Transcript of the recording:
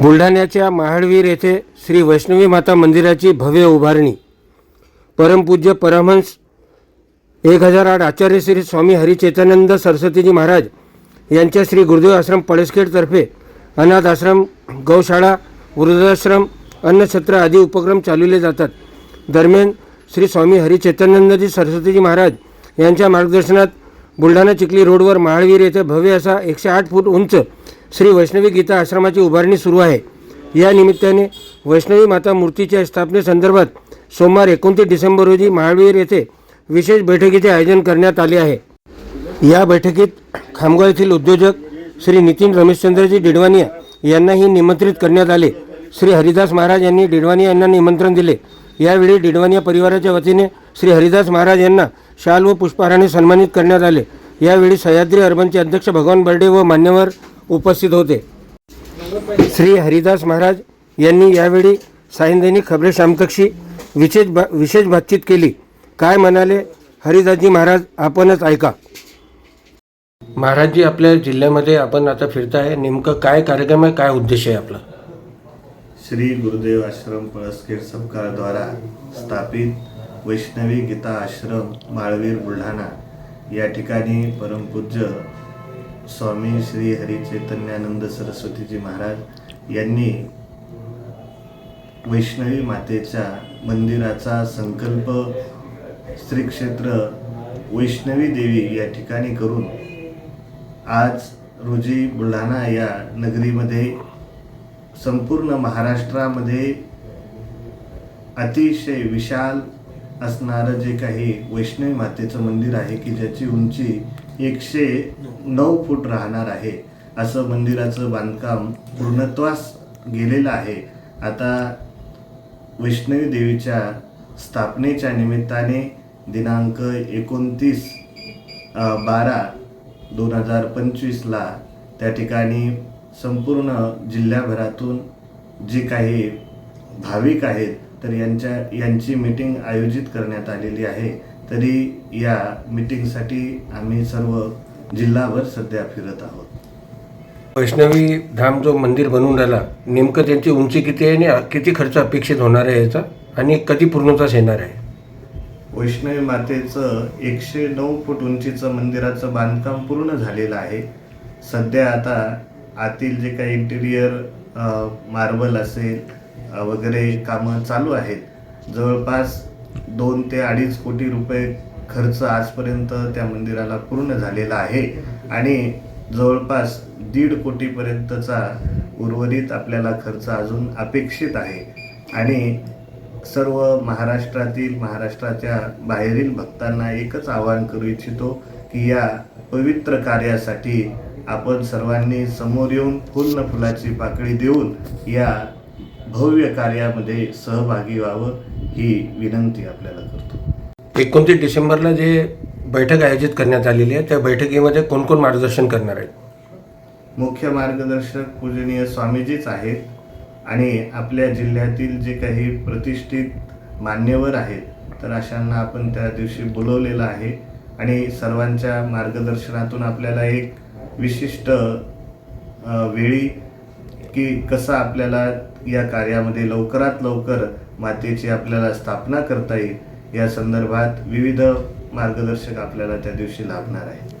बुलढाण्याच्या महाडवीर येथे श्री वैष्णवी माता मंदिराची भव्य उभारणी. परमपूज्य परमहंस एक हजार आठ आचार्य श्री स्वामी हरिचेतनानंद सरस्वतीजी महाराज यांच्या श्री गुरुदेव आश्रम पळसखेडतर्फे अनाथ आश्रम गौशाळा वृद्धाश्रम अन्नछत्र आदी उपक्रम चालवले जातात. दरम्यान श्री स्वामी हरिचेतनानंदजी सरस्वतीजी महाराज यांच्या मार्गदर्शनात बुलढाणा चिखली रोडवर महाळवीर येथे भव्य असा एकशे आठ फूट उंच श्री वैष्णवी गीता आश्रमाची उभारणी सुरू आहे. या निमित्ताने वैष्णवी माता मूर्तीच्या स्थापनेसंदर्भात सोमवार एकोणतीस डिसेंबर रोजी महावीर येथे विशेष बैठकीचे आयोजन करण्यात आले आहे. या बैठकीत खामगाव येथील उद्योजक श्री नितीन रमेशचंद्रजी डिडवानिया यांनाही निमंत्रित करण्यात आले. श्री हरिदास महाराज यांनी डिडवानिया यांना निमंत्रण दिले. यावेळी डिडवानिया परिवाराच्या वतीने श्री हरिदास महाराज यांना शाल व पुष्पहाराने सन्मानित करण्यात आले. यावेळी सह्याद्री अर्बनचे अध्यक्ष भगवान बर्डे व मान्यवर उपस्थित होते. श्री हरिदास महाराज यांनी यावेळी सायंदैनिक खबरे शामकक्षी विशेष बा विशेष बातचीत केली. काय म्हणाले? हरिदासजी महाराज आपणच ऐका. महाराजजी आपल्या जिल्ह्यामध्ये आपण आता फिरताय. नेमकं काय कार्यक्रम आहे? काय उद्देश आहे आपला? श्री गुरुदेव आश्रम पळसखेड सरकारद्वारा स्थापित वैष्णवी गीता आश्रम माळवीर बुलढाणा. या ठिकाणी परमपूज्य स्वामी श्री हरिचैतन्यानंद सरस्वतीजी महाराज यांनी वैष्णवी मातेच्या मंदिराचा संकल्प श्री क्षेत्र वैष्णवी देवी या ठिकाणी करून आज रोजी बुलढाणा या नगरीमध्ये संपूर्ण महाराष्ट्रामध्ये अतिशय विशाल असणारं जे काही वैष्णवी मातेचं मंदिर आहे की ज्याची उंची एकशे नऊ फूट राहणार आहे. असं मंदिराचं बांधकाम पूर्णत्वास गेलेलं आहे. आता वैष्णवी देवीच्या स्थापनेच्या निमित्ताने दिनांक एकोणतीस बारा दोन हजार पंचवीसला त्या ठिकाणी संपूर्ण जिल्ह्याभरातून जे काही भाविक आहेत तर यांच्या यांची मीटिंग आयोजित करण्यात आलेली आहे. तरी या मीटिंगसाठी आम्ही सर्व जिल्हाभर सध्या फिरत आहोत. वैष्णवी धाम जो मंदिर बनवून राहिला नेमकं त्यांची उंची किती आहे आणि किती खर्च अपेक्षित होणार आहे याचा आणि कधी पूर्णतास येणार आहे? वैष्णवी मातेचं एकशे नऊ फूट उंचीचं मंदिराचं बांधकाम पूर्ण झालेलं आहे. सध्या आता आतील जे काही इंटिरियर मार्बल असेल वगैरे कामं चालू आहेत. जवळपास दोन ते अडीच कोटी रुपये खर्च आजपर्यंत त्या मंदिराला पूर्ण झालेला आहे. आणि जवळपास दीड कोटीपर्यंतचा उर्वरित आपल्याला खर्च अजून अपेक्षित आहे. आणि सर्व महाराष्ट्रातील महाराष्ट्राच्या बाहेरील भक्तांना एकच आवाहन करू इच्छितो की या पवित्र कार्यासाठी आपण सर्वांनी समोर येऊन पूर्ण फुलाची पाकळी देऊन या भव्य कार्यामध्ये सहभागी व्हावं ही विनंती आपल्याला करतो. एकोणतीस डिसेंबरला जे बैठक आयोजित करण्यात आलेली आहे त्या बैठकीमध्ये कोण कोण मार्गदर्शन करणार आहे मुख्य मार्गदर्शक पूजनीय स्वामीजीच आहेत आणि आपल्या जिल्ह्यातील जे काही प्रतिष्ठित मान्यवर आहेत तर अशांना आपण त्या दिवशी बोलवलेलं आहे. आणि सर्वांच्या मार्गदर्शनातून आपल्याला एक विशिष्ट वेळी की कसं आपल्याला या कार्यामध्ये लवकरात लवकर मातेची आपल्याला स्थापना करता येईल या संदर्भात विविध मार्गदर्शक आपल्याला त्या दिवशी लाभणार आहे